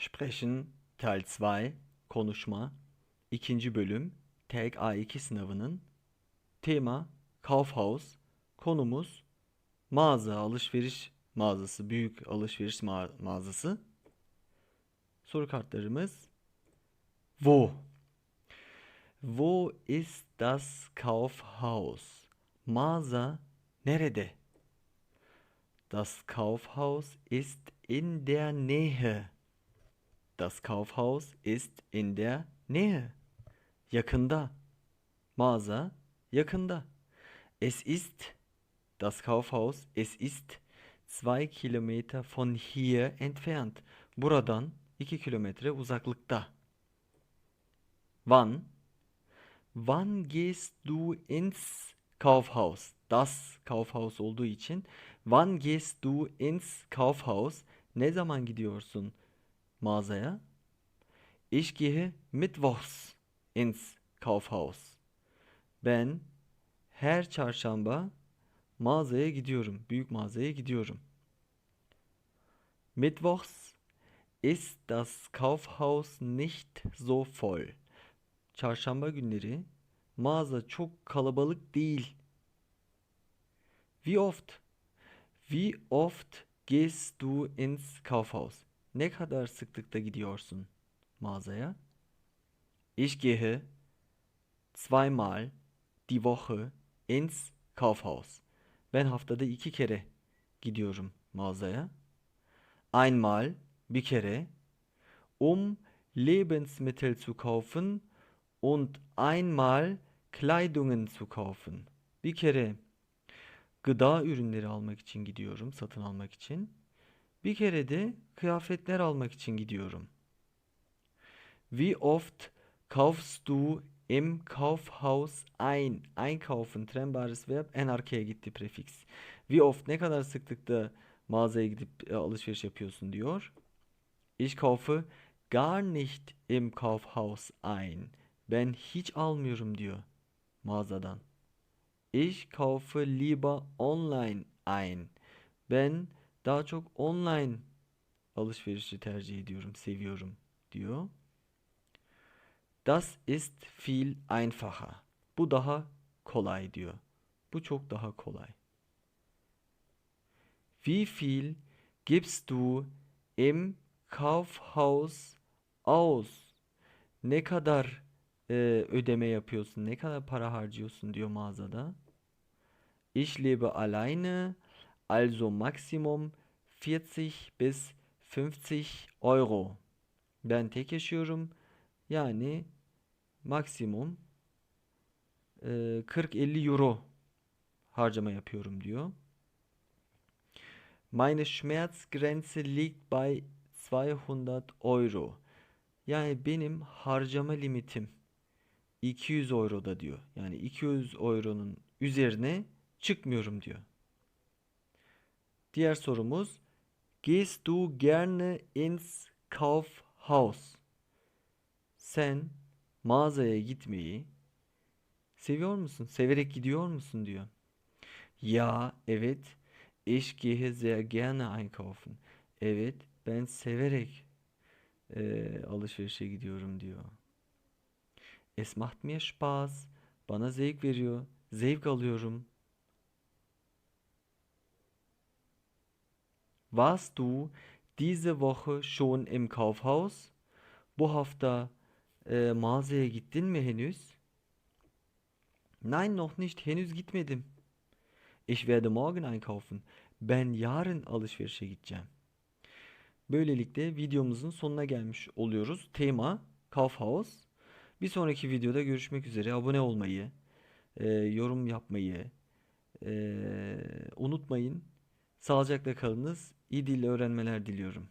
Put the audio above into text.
Sprechen Teil 2 Konuşma İkinci bölüm TEG A2 sınavının tema Kaufhaus konumuz mağaza alışveriş mağazası büyük alışveriş ma- mağazası. Soru kartlarımız. Wo. Wo ist das Kaufhaus? Mağaza nerede? Das Kaufhaus ist in der Nähe Das Kaufhaus ist in der Nähe. Yakında. Mağaza yakında. Es ist das Kaufhaus, es ist zwei Kilometer von hier entfernt. Buradan iki kilometre uzaklıkta. Wann? Wann gehst du ins Kaufhaus? Das Kaufhaus olduğu için wann gehst du ins Kaufhaus? Ne zaman gidiyorsun mağazaya? Ich gehe mittwochs ins Kaufhaus. Ben her çarşamba mağazaya gidiyorum. Büyük mağazaya gidiyorum. Mittwochs ist das Kaufhaus nicht so voll. Çarşamba günleri mağaza çok kalabalık değil. Wie oft? Wie oft gehst du ins Kaufhaus? Ne kadar sıklıkta gidiyorsun mağazaya? Ich gehe zweimal die Woche ins Kaufhaus. Ben haftada iki kere gidiyorum mağazaya. Einmal bir kere um Lebensmittel zu kaufen und einmal Kleidungen zu kaufen. Bir kere gıda ürünleri almak için gidiyorum, satın almak için. Bir kere de kıyafetler almak için gidiyorum. Wie oft kaufst du im Kaufhaus ein? Einkaufen trennbares verb en arkaya gitti prefiks. Wie oft ne kadar sıklıkta mağazaya gidip e, alışveriş yapıyorsun diyor. Ich kaufe gar nicht im Kaufhaus ein. Ben hiç almıyorum diyor mağazadan. Ich kaufe lieber online ein. Ben daha çok online alışverişi tercih ediyorum, seviyorum diyor. Das ist viel einfacher. Bu daha kolay diyor. Bu çok daha kolay. Wie viel gibst du im Kaufhaus aus? Ne kadar e, ödeme yapıyorsun? Ne kadar para harcıyorsun diyor mağazada. Ich lebe alleine, also Maximum 40 bis 50 Euro. Ben tek yaşıyorum. Yani maksimum e, 40-50 euro harcama yapıyorum diyor. Meine Schmerzgrenze liegt bei 200 Euro. Yani benim harcama limitim 200 euroda diyor. Yani 200 euronun üzerine çıkmıyorum diyor. Diğer sorumuz Gehst du gerne ins Kaufhaus? Sen mağazaya gitmeyi seviyor musun? Severek gidiyor musun diyor. Ya, evet. Ich gehe sehr gerne einkaufen. Evet, ben severek eee, alışverişe gidiyorum diyor. Es macht mir Spaß. Bana zevk veriyor. Zevk alıyorum. Warst du diese Woche schon im Kaufhaus? Bu hafta e, mağazaya gittin mi henüz? Nein, noch nicht. Henüz gitmedim. Ich werde morgen einkaufen. Ben yarın alışverişe gideceğim. Böylelikle videomuzun sonuna gelmiş oluyoruz. Tema Kaufhaus. Bir sonraki videoda görüşmek üzere. Abone olmayı, e, yorum yapmayı e, unutmayın. Sağlıcakla kalınız. İyi dil öğrenmeler diliyorum.